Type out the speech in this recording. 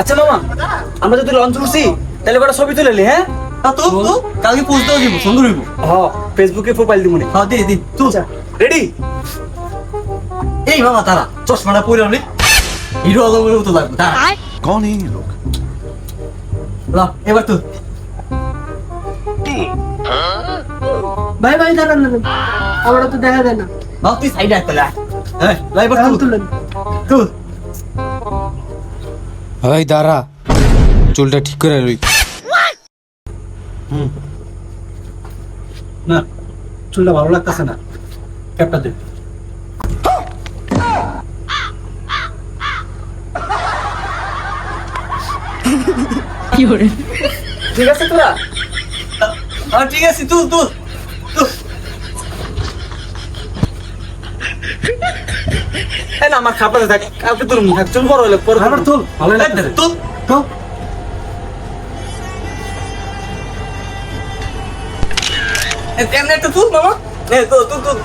আচ্ছা মামা আমরা যদি লঞ্চ উঠছি তাহলে বড় ছবি তুলে লি হ্যাঁ? হ্যাঁ? তো তো কালকে পোস্ট দাও দিব সুন্দর হইব। হ্যাঁ ফেসবুকে প্রোফাইল দিব নি হ্যাঁ দি দি তো। আচ্ছা। রেডি এই মামা তারা চশমাটা পরে নি। হিরো আলমের মতো লাগবে তারা কোন এই লোক? লা এবার তো। ভাই ভাই দাঁড়ান না হ্যাঁ। আমরা তো দেখা যায় না। ভাবতি সাইডে একটা লা। হ্যাঁ লাইবার তুই তুই ভাই দাঁড়া। চুলটা ঠিক করে লই। না চুলটা ভালো লাগতেছে না। ক্যাপটা দে। ঠিক আছে তোরা? হ্যাঁ ঠিক আছে তুই তুই আমার খাপড়াতে থাক কালকে তোর থাক চুল বড় হলে পরে আবার তুল ভালো লাগে তুল তুল এমনি একটা তুল মামা। এ তো তুল তুল